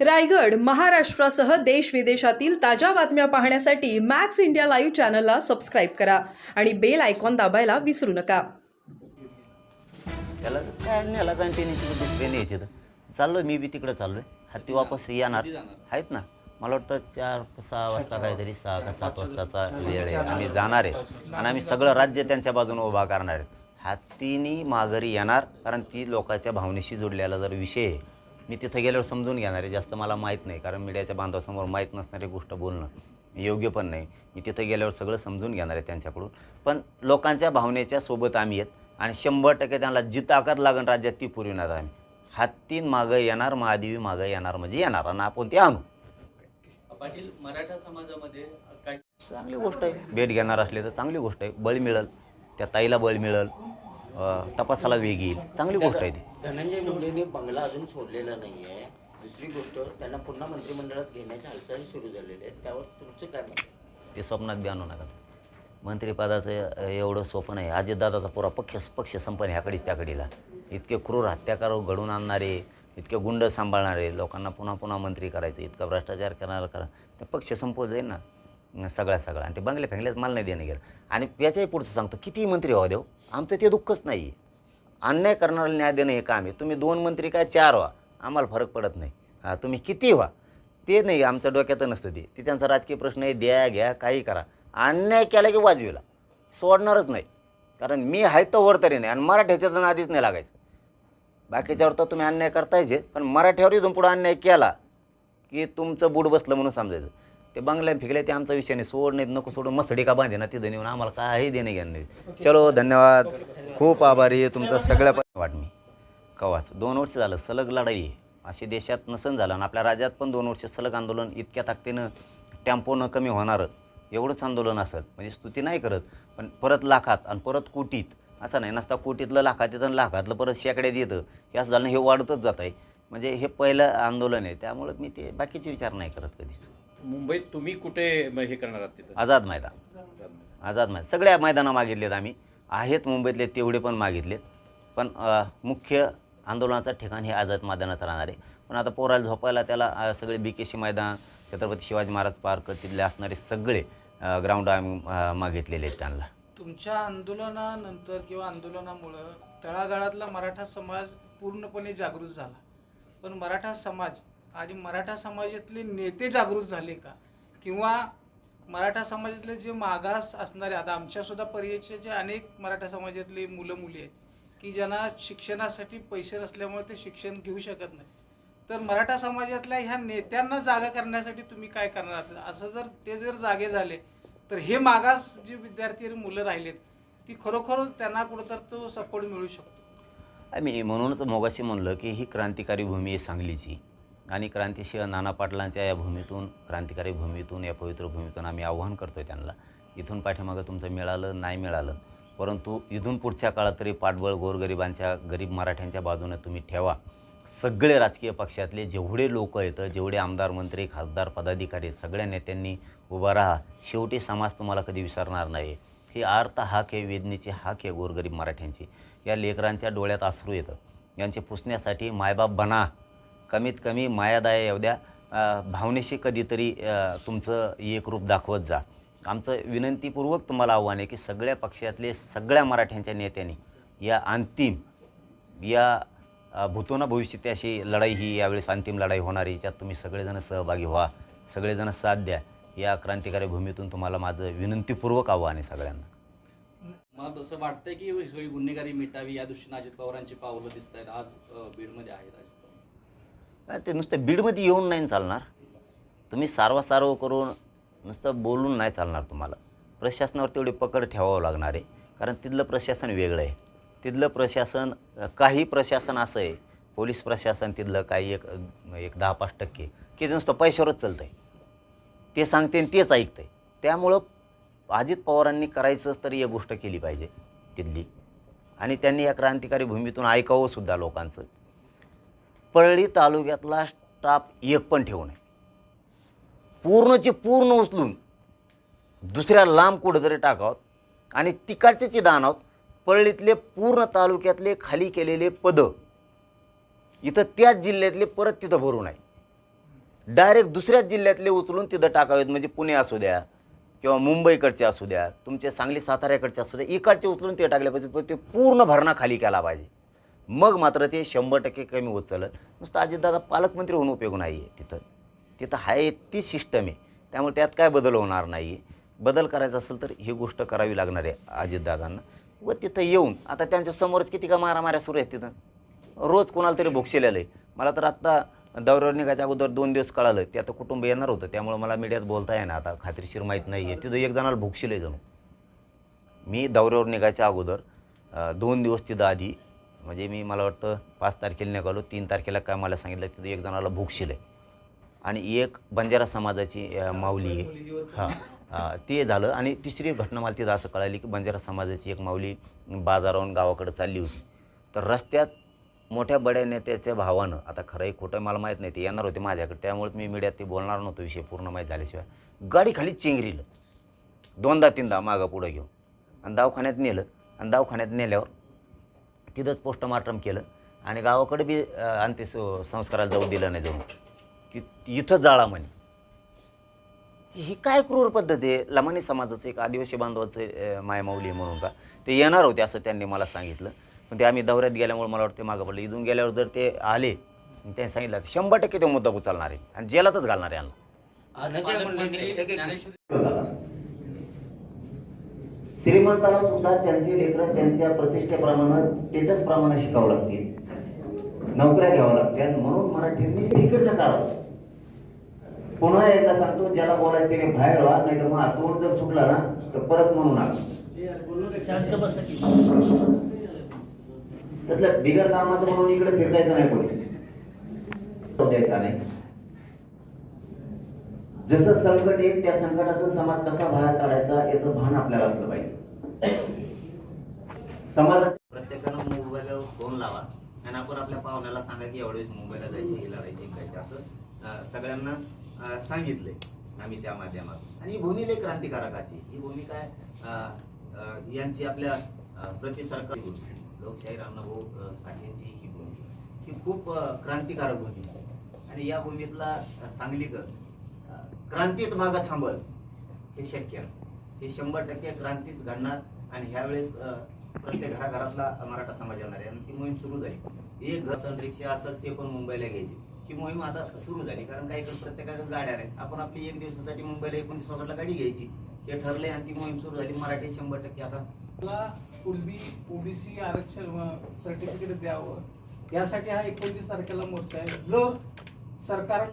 रायगड महाराष्ट्रासह देश विदेशातील ताज्या बातम्या पाहण्यासाठी मॅक्स इंडिया लाईव्ह चॅनलला सबस्क्राईब करा आणि बेल आयकॉन दाबायला विसरू नका. त्याला काय नेला काय त्याने तिकडे न्यायचे तर चाललो मी बी तिकडे चाललोय. हत्ती वापस येणार. आहेत ना? मला वाटतं चार सहा वाजता काहीतरी सहा का सात वाजताचा वेळ आहे. आम्ही जाणार आहे. आणि आम्ही सगळं राज्य त्यांच्या बाजूने उभा करणार आहेत. हत्तीनी माघारी येणार कारण ती लोकांच्या भावनेशी जोडलेला जर विषय आहे मी तिथं गेल्यावर समजून घेणार आहे जास्त मला माहीत नाही कारण मीडियाच्या बांधवासमोर माहीत नसणारी गोष्ट बोलणं योग्य पण नाही. मी तिथं गेल्यावर सगळं समजून घेणार आहे त्यांच्याकडून. पण लोकांच्या भावनेच्या सोबत आम्ही आहेत आणि शंभर टक्के त्यांना जी ताकद लागण राज्यात ती पुरविणार आम्ही. हत्तीन मागं येणार महादेवी मागं येणार म्हणजे येणार आणि आपण ते आणू. पाटील मराठा समाजामध्ये काय चांगली गोष्ट आहे. भेट घेणार असले तर चांगली गोष्ट आहे. बळ मिळेल. त्या ताईला बळ मिळेल. तपासाला वेग येईल. चांगली गोष्ट आहे ती. धनंजय मुंडेने बंगला अजून सोडलेला नाही आहे दुसरी गोष्ट त्यांना पुन्हा मंत्रिमंडळात घेण्याच्या हालचाली सुरू झालेल्या आहेत. त्यावर तुमचं काय मत? ते स्वप्नात बी आणू नका. मंत्रिपदाचं एवढं स्वप्न आहे. अजितदादाचा पुरा पक्ष पक्ष संपन्न ह्याकडीच त्याकडीला. इतके क्रूर हत्याकार घडून आणणारे इतके गुंड सांभाळणारे लोकांना पुन्हा पुन्हा मंत्री करायचं इतका भ्रष्टाचार करणार करा. ते पक्ष संपवत जाईल ना. सगळ्या सगळा आणि ते बंगले फेंगल्यात मला नाही देणं गेलं. आणि याच्याही पुढचं सांगतो कितीही मंत्री व्हा देऊ आमचं ते दुःखच नाही. आहे अन्याय करणारा न्याय देणं हे काम आहे. तुम्ही दोन मंत्री काय चार व्हा. आम्हाला फरक पडत नाही. हां तुम्ही किती व्हा. ते नाही आमच्या डोक्यात नसतं ते. ते त्यांचा राजकीय प्रश्न आहे द्या घ्या काही करा. अन्याय केला की वाजवीला. सोडणारच नाही. कारण मी आहे तर वर तरी नाही आणि मराठ्याच्या तर आधीच नाही लागायचं. बाकीच्यावर तर तुम्ही अन्याय करतायचे पण मराठ्यावर इथून पुढं अन्याय केला की तुमचं बूड बसलं म्हणून समजायचं. ते बंगल्या फिकले ते आमचा विषय नाही. सोड नाही नको सोडून मसडी का बांधे ना तिथं नेऊन आम्हाला काही देणे घेणं नाही. चलो धन्यवाद. खूप आभारी आहे तुमचा सगळ्या पण वाटणी. कवाच. दोन वर्ष झालं सलग लढाई आहे. अशी देशात नसन झालं आणि आपल्या राज्यात पण दोन वर्ष सलग आंदोलन इतक्या ताकदीनं टेम्पो न कमी होणारं एवढंच आंदोलन असत. म्हणजे स्तुती नाही करत पण परत लाखात आणि परत कोटीत असं नाही नसता कोटीतलं लाखात येतं आणि लाखातलं परत शेकड्यात येतं हे असं झालं हे वाढतच जात आहे म्हणजे हे पहिलं आंदोलन आहे. त्यामुळं मी ते बाकीचे विचार नाही करत कधीच. मुंबईत तुम्ही कुठे म- हे करणार आहात तिथं? आझाद मैदान. आझाद मैदान. सगळ्या मैदानं मागितलेत आम्ही. आहेत मुंबईतले तेवढे पण मागितलेत. पण अ, मुख्य आंदोलनाचं ठिकाण हे आझाद मैदानाचं राहणार आहे. पण आता पोराला झोपायला त्याला अ, सगळे बी के सी मैदान छत्रपती शिवाजी महाराज पार्क तिथले असणारे सगळे ग्राउंड आम्ही अ, मागितलेले आहेत त्यांना. तुमच्या आंदोलनानंतर किंवा आंदोलनामुळं तळागाळातला मराठा समाज पूर्णपणे जागृत झाला. पण मराठा समाज आणि मराठा समाजातले नेते जागृत झाले का? किंवा मराठा समाजातले जे मागास असणारे आता आमच्यासुद्धा परिचयाचे जे अनेक मराठा समाजातले मुलं मुली आहेत की ज्यांना शिक्षणासाठी पैसे नसल्यामुळे ते शिक्षण घेऊ शकत नाही तर मराठा समाजातल्या ह्या नेत्यांना जागा करण्यासाठी तुम्ही काय करणार आहात? असं जर ते जर जागे झाले तर हे मागास जे विद्यार्थी आणि मुलं राहिलेत ती खरोखर त्यांना कुठंतर तो सपोर्ट मिळू शकतो. मी म्हणूनच मोगाशी म्हणलं की ही क्रांतिकारी भूमी आहे सांगलीची. आणि क्रांतीशिवाय नाना पाटलांच्या या भूमीतून क्रांतिकारी भूमीतून या पवित्र भूमीतून आम्ही आव्हान करतो त्यांना. इथून पाठीमागं तुमचं मिळालं नाही मिळालं. परंतु इथून पुढच्या काळात तरी पाठबळ गोरगरिबांच्या गरीब मराठ्यांच्या बाजूने तुम्ही ठेवा. सगळे राजकीय पक्षातले जेवढे लोक आहेत जेवढे आमदार मंत्री खासदार पदाधिकारी सगळ्या नेत्यांनी उभा राहा. शेवटी समाज तुम्हाला कधी विसरणार नाही. हे आर्त हाक आहे वेदनेची हाक आहे गोरगरीब मराठ्यांची. या लेकरांच्या डोळ्यात अश्रू येतं. यांचे पुसण्यासाठी मायबाप बना. कमीत कमी मायादाया एवढ्या भावनेशी कधीतरी तुमचं एक रूप दाखवत जा. आमचं विनंतीपूर्वक तुम्हाला आव्हान आहे की सगळ्या पक्षातले सगळ्या मराठ्यांच्या नेत्यांनी या अंतिम या भूतोना भविष्यात अशी लढाई ही यावेळेस अंतिम लढाई होणार आहे. याच्यात तुम्ही सगळेजण सहभागी व्हा सगळेजण साथ द्या. या क्रांतिकारी भूमीतून तुम्हाला माझं विनंतीपूर्वक आव्हान आहे सगळ्यांना. मला असं वाटतंय की सगळी गुन्हेगारी मिटावी या दृष्टीने अजित पवारांची पावलं दिसत आहेत आज बीडमध्ये आहेत ते नुसतं बीडमध्ये येऊन नाही चालणार. तुम्ही सारवासारव करून नुसतं बोलून नाही चालणार तुम्हाला. प्रशासनावर तेवढी पकड ठेवावं लागणार आहे. कारण तिथलं प्रशासन वेगळं आहे. तिथलं प्रशासन काही प्रशासन असं आहे. पोलीस प्रशासन तिथलं काही एक एक दहा पाच टक्के. की ते नुसतं पैशावरच चालतं आहे ते सांगते आणि तेच ऐकतं आहे त्यामुळं अजित पवारांनी करायचंच तरी एक गोष्ट केली पाहिजे तिथली. आणि त्यांनी या क्रांतिकारी भूमीतून ऐकावं सुद्धा लोकांचं. परळी तालुक्यातला स्टाफ एक पण ठेवू नये. पूर्णचे पूर्ण उचलून दुसऱ्या लांब कुठंतरी टाकावत आणि तिकडचेचे दान आहोत. परळीतले पूर्ण तालुक्यातले खाली केलेले पदं इथं त्याच जिल्ह्यातले परत तिथं भरू नये. डायरेक्ट दुसऱ्याच जिल्ह्यातले उचलून तिथं टाकावेत म्हणजे पुणे असू द्या किंवा मुंबईकडचे असू द्या तुमचे सांगली साताऱ्याकडचे असू द्या इकडचे उचलून ते टाकले पाहिजे ते पूर्ण भरणा खाली केला पाहिजे. मग मात्र ते शंभर टक्के कमी होत चाललं नुसतं अजितदादा पालकमंत्री होऊन उपयोग नाही आहे तिथं. तिथं आहे ती सिस्टम आहे. त्यामुळे त्यात काय बदल होणार नाही आहे बदल करायचा असेल तर ही गोष्ट करावी लागणार आहे अजितदादांना. व तिथं येऊन आता त्यांच्या समोरच किती का मारामाऱ्या सुरू आहेत तिथं? रोज कोणाला तरी भुकशिलेलं आहे. मला तर आत्ता दौऱ्यावर निघायच्या अगोदर दोन दिवस कळालं ते आता कुटुंब येणार होतं. त्यामुळे मला मीडियात बोलता येणार आता. खात्रीशीर माहीत नाही आहे तिथं एक जणाला भुकशिले जणू. मी दौऱ्यावर निघायच्या अगोदर दोन दिवस तिथं आधी म्हणजे मी मला वाटतं पाच तारखेला निघालो. तीन तारखेला काय मला सांगितलं तिथं एक जणाला भूकशिल आहे आणि एक बंजारा समाजाची माऊली आहे. हां ते झालं. आणि तिसरी घटना मला तिथं असं कळाली की बंजारा समाजाची एक माऊली बाजारावरून गावाकडे चालली होती. तर रस्त्यात मोठ्या बड्या नेत्याच्या भावानं आता खरंही खोटं मला माहीत नाही ते येणार होते माझ्याकडे. त्यामुळे मी मीडियात ते बोलणार नव्हतो विषय पूर्ण माहीत झाल्याशिवाय. गाडी खाली चेंगरीलं. दोनदा तीनदा मागं पुढं घेऊन. आणि दवाखान्यात नेलं. आणि दवाखान्यात नेल्यावर तिथंच पोस्टमार्टम केलं. आणि गावाकडे बी अंत्य संस्काराला जाऊ दिलं नाही जाऊन. की इथं जाळा म्हणे. ही काय क्रूर पद्धत आहे? लमानी समाजाचं एक आदिवासी बांधवाचं मायमाऊली आहे म्हणून का? ते येणार होते असं त्यांनी मला सांगितलं. पण ते आम्ही दौऱ्यात गेल्यामुळे मला वाटतं मागं पडलं. इथून गेल्यावर जर ते आले त्यांनी सांगितलं शंभर टक्के ते मुद्दा उचलणार आहे. आणि जेलातच घालणार आहे यांना आज धनंजय पालकमंत्री मुंडे- ज्ञानेश्वर श्रीमंताला सुद्धा त्यांचे लेकर त्यांच्या प्रतिष्ठेप्रमाणे स्टेटस प्रमाणे शिकावं लागतील नोकऱ्या घ्याव्या लागतात म्हणून मराठींनी इकडनं करावं पुन्हा एकदा सांगतो ज्याला बोलायचं त्याने बाहेर व्हा नाही तर मग आतून जर सुटला ना तर परत म्हणू नका बिगर कामाचं म्हणून इकडे फिरकायचं नाही कोणी. द्यायचा नाही. जसं संकट येईल त्या संकटातून समाज कसा बाहेर काढायचा याचं भान आपल्याला असलं पाहिजे. समाजात प्रत्येकानं मोबाईलवर फोन लावा. आणि आपण आपल्या पाहुण्याला सांगा की एवढेच मुंबईला जायचं ही लढाई जिंकायची असं सगळ्यांना सांगितले सांगितलंय आम्ही त्या माध्यमात आणि ही भूमी क्रांतिकारकाची ही भूमी काय यांची आपल्या अं, प्रति सरकार लोकशाही साठेंची ही भूमी ही खूप क्रांतिकारक भूमी आणि या भूमीतला सांगलीकर क्रांतीत मागं थांबल. हे शक्य. आहे. हे शंभर टक्के क्रांतीच घडणार आणि ह्यावेळेस प्रत्येक घराघरातला मराठा समाज येणार आहे. आणि ती मोहीम सुरू झाली. एक घसन रिक्षा असत ते पण मुंबईला घ्यायची. ही मोहीम आता सुरू झाली. कारण काही प्रत्येकाकडे गाड्या आहेत आपण आपली एक दिवसासाठी मुंबईला एकोणीस ऑगस्टला गाडी घ्यायची. हे ठरले आणि ती मोहीम सुरू झाली. मराठी शंभर टक्के आता मला पूर्वी ओबीसी आरक्षण सर्टिफिकेट द्यावं. यासाठी हा एकोणतीस तारखेला मोर्चा आहे. जर सरकार